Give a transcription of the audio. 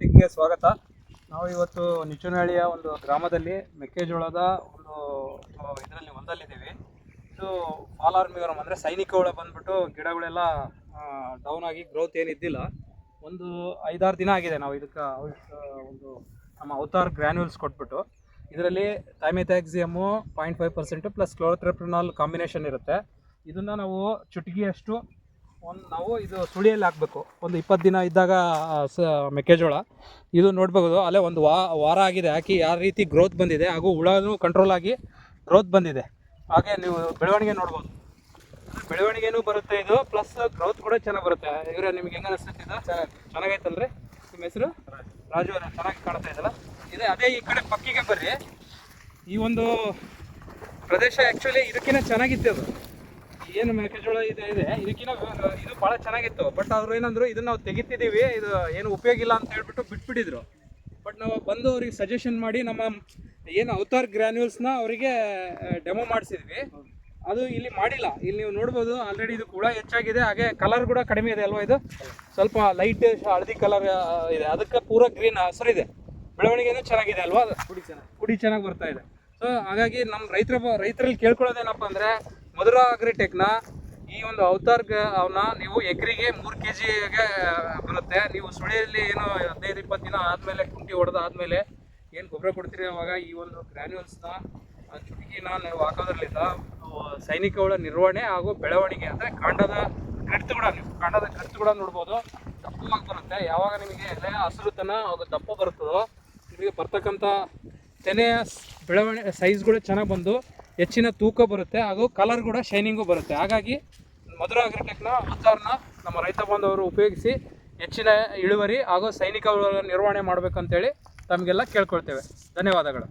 ಗೆ ಸ್ವಾಗತ. ನಾವು ಇವತ್ತು ನಿಚುನಹಳ್ಳಿಯ ಒಂದು ಗ್ರಾಮದಲ್ಲಿ ಮೆಕ್ಕೆಜೋಳದ ಒಂದು ಇದರಲ್ಲಿ ಒಂದಲ್ಲಿದ್ದೀವಿ. ಇದು ಫಾಲ್ ಆರ್ಮಿವರಂ ಅಂದರೆ ಸೈನಿಕ ಹುಳ ಬಂದ್ಬಿಟ್ಟು ಗಿಡಗಳೆಲ್ಲ ಡೌನ್ ಆಗಿ ಗ್ರೋತ್ ಏನಿದ್ದಿಲ್ಲ. ಒಂದು ಐದಾರು ದಿನ ಆಗಿದೆ ನಾವು ಇದಕ್ಕೆ ಒಂದು ನಮ್ಮ ಅವತಾರ್ ಗ್ರ್ಯಾನ್ಯೂಲ್ಸ್ ಕೊಟ್ಬಿಟ್ಟು. ಇದರಲ್ಲಿ thiamethoxam point five percent plus ಕ್ಲೋರೋಥ್ರೆಪ್ರಿನಾಲ್ combination ಇರುತ್ತೆ. ಇದನ್ನು ನಾವು ಚುಟುಕಿಯಷ್ಟು ಒಂದು ನಾವು ಇದು ಸುಳಿಯಲ್ಲಿ ಹಾಕಬೇಕು. ಒಂದು ಇಪ್ಪತ್ತು ದಿನ ಇದ್ದಾಗ ಸ, ಮೆಕ್ಕೆಜೋಳ. ಇದು ನೋಡ್ಬೋದು ಅಲ್ಲೇ ಒಂದು ವಾ, ವಾರ ಆಗಿದೆ. ಹಾಕಿ ಯಾವ ರೀತಿ ಗ್ರೋತ್ ಬಂದಿದೆ ಹಾಗೂ ಹುಳನೂ ಕಂಟ್ರೋಲ್ ಆಗಿ ಗ್ರೋತ್ ಬಂದಿದೆ. ಹಾಗೆ ನೀವು ಬೆಳವಣಿಗೆ ನೋಡ್ಬೋದು. ಬೆಳವಣಿಗೆನೂ ಬರುತ್ತೆ ಇದು ಪ್ಲಸ್ ಗ್ರೋತ್ ಕೂಡ ಚೆನ್ನಾಗಿ ಬರುತ್ತೆ. ಇವರೇ, ನಿಮ್ಗೆ ಹೆಂಗೆ ಅನಿಸ್ತೈತೆ ಇದು? ಚೆನ್ನಾಗೈತಲ್ರಿ? ನಿಮ್ಮ ಹೆಸರು? ರಾಜು ಅವರೇ, ಚೆನ್ನಾಗಿ ಕಾಣ್ತಾ ಇದಲ್ಲ? ಇದೆ, ಅದೇ ಈ ಕಡೆ ಪಕ್ಕಿಗೆ ಬರ್ರಿ. ಈ ಒಂದು ಪ್ರದೇಶ ಆ್ಯಕ್ಚುಲಿ ಇದಕ್ಕಿಂತ ಚೆನ್ನಾಗಿತ್ತು ಅದು. ಏನು ಮೆಕ್ಕೆಜೋಳ ಇದೆ ಇದೆ. ಇದಕ್ಕಿಂತ ಇದು ಭಾಳ ಚೆನ್ನಾಗಿತ್ತು. ಬಟ್ ಅವ್ರು ಏನಂದ್ರು ಇದನ್ನ ನಾವು ತೆಗಿತಿದ್ದೀವಿ ಇದು ಏನು ಉಪಯೋಗ ಇಲ್ಲ ಅಂತ ಹೇಳ್ಬಿಟ್ಟು ಬಿಟ್ಬಿಟ್ಟಿದ್ರು. ಬಟ್ ನಾವು ಬಂದು ಅವ್ರಿಗೆ ಸಜೆಷನ್ ಮಾಡಿ ನಮ್ಮ ಏನು ಅವತಾರ್ ಗ್ರ್ಯಾನ್ಯೂಲ್ಸ್ನ ಅವರಿಗೆ ಡೆಮೋ ಮಾಡಿಸಿದ್ವಿ. ಅದು ಇಲ್ಲಿ ಮಾಡಿಲ್ಲ. ಇಲ್ಲಿ ನೀವು ನೋಡ್ಬೋದು ಆಲ್ರೆಡಿ ಇದು ಕೂಡ ಹೆಚ್ಚಾಗಿದೆ. ಹಾಗೆ ಕಲರ್ ಕೂಡ ಕಡಿಮೆ ಇದೆ ಅಲ್ವಾ ಇದು? ಸ್ವಲ್ಪ ಲೈಟ್ ಹಳದಿ ಕಲರ್ ಇದೆ. ಅದಕ್ಕೆ ಪೂರ ಗ್ರೀನ್ ಹಸಿರಿದೆ ಬೆಳವಣಿಗೆನೂ ಚೆನ್ನಾಗಿದೆ ಅಲ್ವಾ? ಅದು ಕುಡಿ ಚೆನ್ನಾಗಿ. ಕುಡಿ ಚೆನ್ನಾಗಿ ಬರ್ತಾ ಇದೆ. ಸೊ ಹಾಗಾಗಿ ನಮ್ಮ ರೈತರ ರೈತರಲ್ಲಿ ಕೇಳ್ಕೊಳ್ಳೋದೇನಪ್ಪ ಅಂದರೆ ಮಧುರ ಅಗ್ರಿಟೆಕ್ನ ಈ ಒಂದು ಅವತಾರ್ಗೆ ಅವನ್ನ ನೀವು ಎಕರೆಗೆ ಮೂರು ಕೆ ಜಿಗೆ ಬರುತ್ತೆ. ನೀವು ಸುಳಿಯಲ್ಲಿ ಏನು ಹದಿನೈದು, ಇಪ್ಪತ್ತು ದಿನ ಆದಮೇಲೆ ಕುಂಟಿ ಹೊಡೆದಾದ್ಮೇಲೆ ಏನು ಗೊಬ್ಬರ ಕೊಡ್ತೀರಿ ಅವಾಗ ಈ ಒಂದು ಗ್ರ್ಯಾನ್ಯೂಲ್ಸ್ನ ಚುಟುಕಿನ ನೀವು ಹಾಕೋದ್ರಲ್ಲಿಂದ ಸೈನಿಕಗಳ ನಿರ್ವಹಣೆ ಹಾಗೂ ಬೆಳವಣಿಗೆ ಅಂದರೆ ಕಾಂಡದ ಗ್ರಿಡ್ತ್ ಕೂಡ ನೀವು, ಕಾಂಡದ ಗ್ರಿಡ್ತ್ ಕೂಡ ನೋಡ್ಬೋದು. ದಪ್ಪವಾಗಿ ಬರುತ್ತೆ. ಯಾವಾಗ ನಿಮಗೆ ಎಲೆ ಹಸಿರುತನ ಅದು ದಪ್ಪ ಬರುತ್ತದೋ, ನಿಮಗೆ ಬರ್ತಕ್ಕಂಥ ತೆನೆಯ ಬೆಳವಣಿಗೆ ಸೈಜ್ಗಳು ಚೆನ್ನಾಗಿ ಬಂದು ಹೆಚ್ಚಿನ ತೂಕ ಬರುತ್ತೆ, ಹಾಗೂ ಕಲರ್ ಕೂಡ ಶೈನಿಂಗು ಬರುತ್ತೆ. ಹಾಗಾಗಿ ಮಧುರ ಅಗ್ರಿಟೆಕ್ನ ಹತ್ತಾರನ್ನ ನಮ್ಮ ರೈತ ಬಾಂಧವರು ಉಪಯೋಗಿಸಿ ಹೆಚ್ಚಿನ ಇಳುವರಿ ಹಾಗೂ ಸೈನಿಕ ನಿರ್ವಹಣೆ ಮಾಡಬೇಕಂತೇಳಿ ತಮಗೆಲ್ಲ ಕೇಳ್ಕೊಳ್ತೇವೆ. ಧನ್ಯವಾದಗಳು.